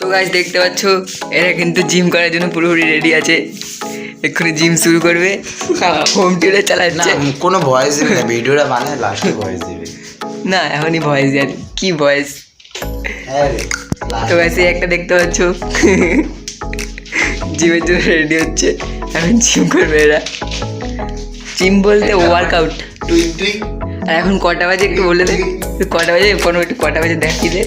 তো গাছ দেখতে পাচ্ছ এরা কিন্তু জিম করার জন্য পুরোপুরি রেডি আছে। এক্ষুনি জিম শুরু করবে। হোম টিউরে না চালাচ্ছে। কোনো ভয়েস দিবে না ভিডিওটা বানায় লাস্টে ভয়েস দিবে। না এখনই ভয়েস আর কি ভয়েস হ্যাঁ তো গাছ একটা দেখতে পাচ্ছ। জিমের জন্য রেডি হচ্ছে। এখন জিম করবে এরা। জিম বলতে ওয়ার্কআউট আর এখন কটা বাজে একটু বলে দে। কটা বাজে? কোনো একটু কটা বাজে দেখিয়ে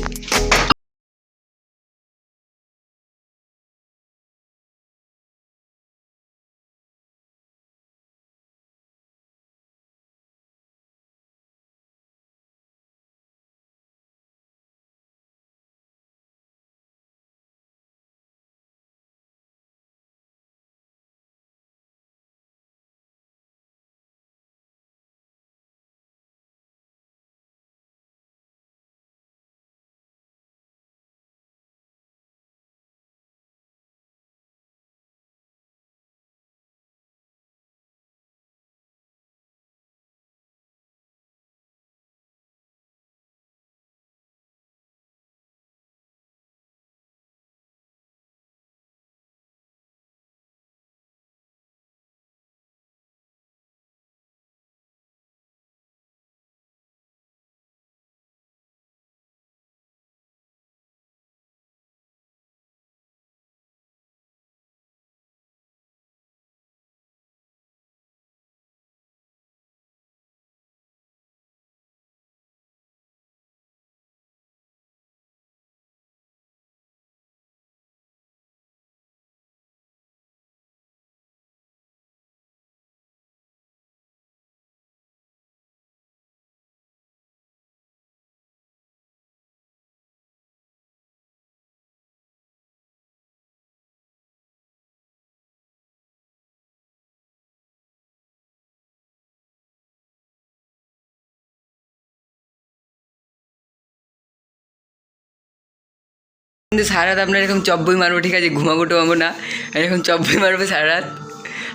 কিন্তু সারা রাত আপনার এরকম চব্বই মারবো ঠিক আছে? ঘুমাবো টুমাবো না। আর এখন চব্বই মারবো সারা রাত।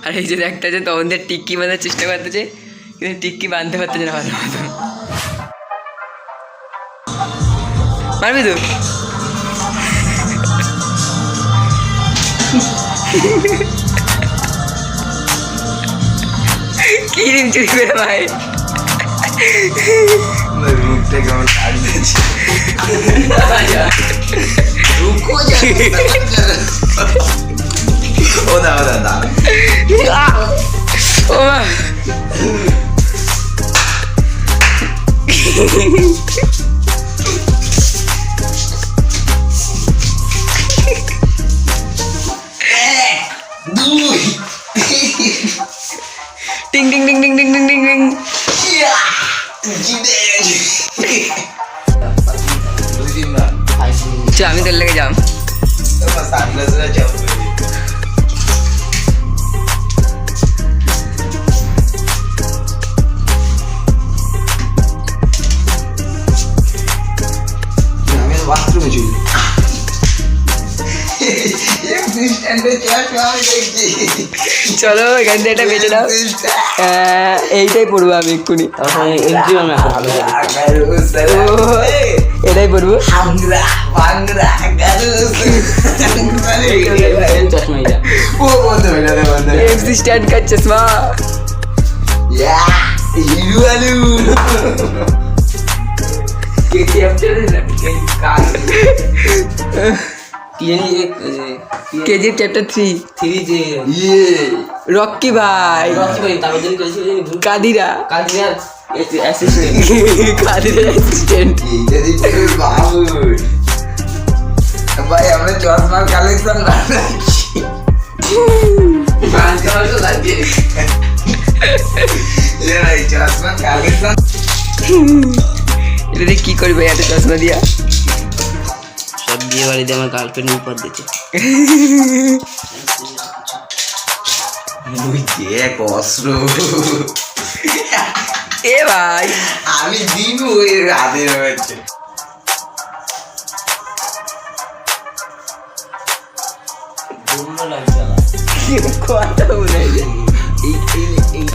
আর এই যে একটা যে তখন দিয়ে টিক্কি বাঁধার চেষ্টা করতেছে কিন্তু টিক্কি বাঁধতে পারতেছে না ভালো মতো মারবি তো? কি রিম চুরি করে ভাই মুখটা কেমন रुको होता होता होता Ding ding ding ding ding ding ding ding. Yeah. চ আমি তোর লেগে যাম বাথরুমে চলি চলো এখান থেকে এটা বেঁচে দাও এইটাই পড়ব আমি এক্ষুনি ও, করব? স্ট্যান্ড কার চশমা হিরু আলু। KG chapter three. থ্রি যে রকি ভাই। রকি ভাই তারপর কাদিরা। কাদিরা It's the assistant. Got it, assistant. যদি তুমি বাবুর ভাই আমরা চশমার কালেকশন না এটা কি করবে এত চশমা দিয়া? সব বিয়ে বাড়িতে আমার গার্লফ্রেন্ড উপর দিচ্ছে। দেখ অস্ত্র এ ভাই। আমি দিনু এর হাতে রয়েছে কথা বলে এই এই এই